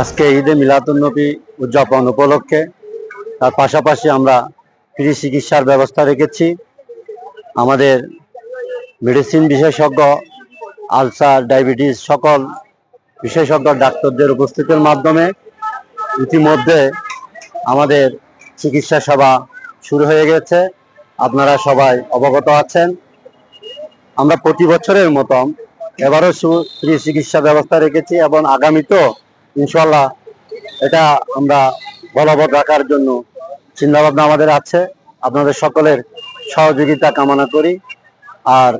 আজকে ঈদে মিলাদুন্নবী উদযাপন উপলক্ষে, তার পাশাপাশি আমরা ফ্রি চিকিৎসার ব্যবস্থা রেখেছি। আমাদের মেডিসিন বিশেষজ্ঞ, আলসার, ডায়াবেটিস সকল বিশেষজ্ঞ ডাক্তারদের উপস্থিতির মাধ্যমে ইতিমধ্যে আমাদের চিকিৎসা সেবা শুরু হয়ে গেছে। আপনারা সবাই অবগত আছেন। আমরা প্রতি বছরের মতন এবারও ফ্রি চিকিৎসা ব্যবস্থা রেখেছি এবং আগামীতেও ইনশাল্লাহ এটা আমরা বলবৎ রাখার জন্য চিন্তাভাবনা আমাদের আছে। আপনাদের সকলের সহযোগিতা কামনা করি। আর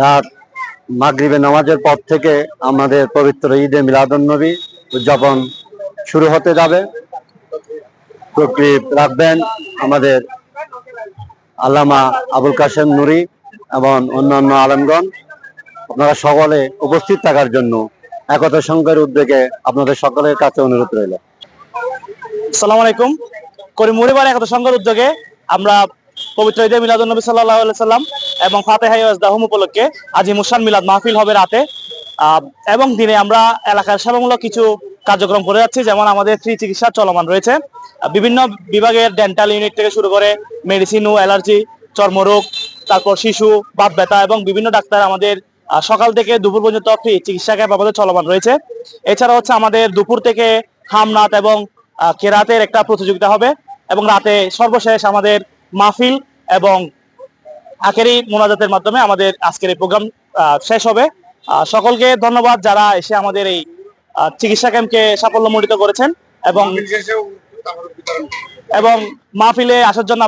রাত মাগরিবে নামাজের পর থেকে আমাদের পবিত্র ঈদে মিলাদুন্নবী উদযাপন শুরু হতে যাবে। প্রক্রিপ রাখবেন আমাদের আল্লামা আবুল কাশেম নুরি এবং অন্যান্য আলমগণ। আপনারা সকলে উপস্থিত থাকার জন্য একতা সংঘের উদ্যোগে আপনাদের সকলের কাছে অনুরোধ রইল। সালাম আলাইকুম। করিম একতা সংঘের উদ্যোগে আমরা পবিত্র ঈদে মিলাদ নবী সাল্লাহ সাল্লাম এবং ফাতেহাই দাহম উপলক্ষে আজ মুসান মিলাদ মাহফিল হবে রাতে। এবং দিনে আমরা এলাকার সেবামূলক কিছু কার্যক্রম করে যাচ্ছি, যেমন আমাদের ফ্রি চিকিৎসা চলমান রয়েছে। বিভিন্ন বিভাগের ডেন্টাল ইউনিট থেকে শুরু করে মেডিসিন ও অ্যালার্জি চর্মরোগ, তারপর শিশু, বাত ব্যথা এবং বিভিন্ন ডাক্তার আমাদের সকাল থেকে দুপুর পর্যন্ত ফ্রি চিকিৎসা ক্যাম্প আমাদের চলমান রয়েছে। এছাড়া হচ্ছে আমাদের দুপুর থেকে হামনাথ এবং কেরাতের একটা প্রতিযোগিতা হবে এবং রাতে সর্বশেষ আমাদের মাহফিল এবং আখেরি মোনাজাতের মাধ্যমে আমাদের আজকের এই প্রোগ্রাম শেষ হবে। সকলকে ধন্যবাদ যারা এসে আমাদের এই চিকিৎসা ক্যাম্পকে সাফল্যমণ্ডিত করেছেন এবং এবং মাহফিলে আসার জন্য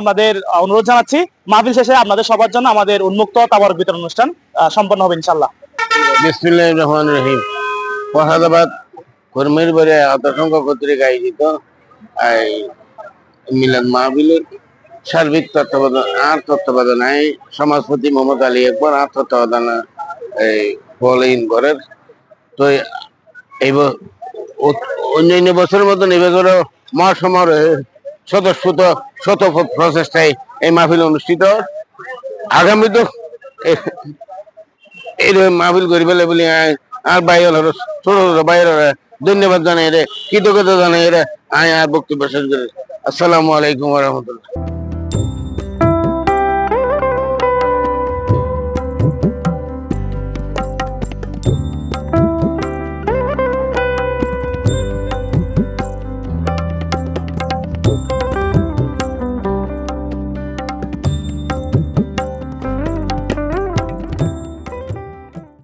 আহ, অনুরোধ জানাচ্ছি। মাহফিল শেষে আপনাদের সবার জন্য আমাদের উন্মুক্ত তাবর বিতরণ অনুষ্ঠান সম্পন্ন হবে ইনশাল্লাহ বিসমিল্লাহ রহমান রহিম। ফরহাদাবাদ কর্মীর বাড়ি আতসংখ্য কর্তৃক আয়োজিত মিলাদ মাহবিলের সার্বিক তত্ত্বাবধান আর তত্ত্বাবধানে সমাজপতি মোহাম্মদ আলী একবার আর তত্ত্বাবধানে এই ফলোইন করেন তো এই অন্যান্য বছরের মতন এবারও মহাসমারোহে স্বতঃস্ফূর্ত শত প্রচেষ্টায় এই মাহফিল অনুষ্ঠিত। আগামী তো এই মাহফিল করি বলি আয়- আর হলো, ছোট ছোট বাইর ধন্যবাদ জানাই রে, কৃতজ্ঞতা জানাই রে। আয় আর বক্তব্য শেষ করে। আসসালামু আলাইকুম রহমতুল্লাহ।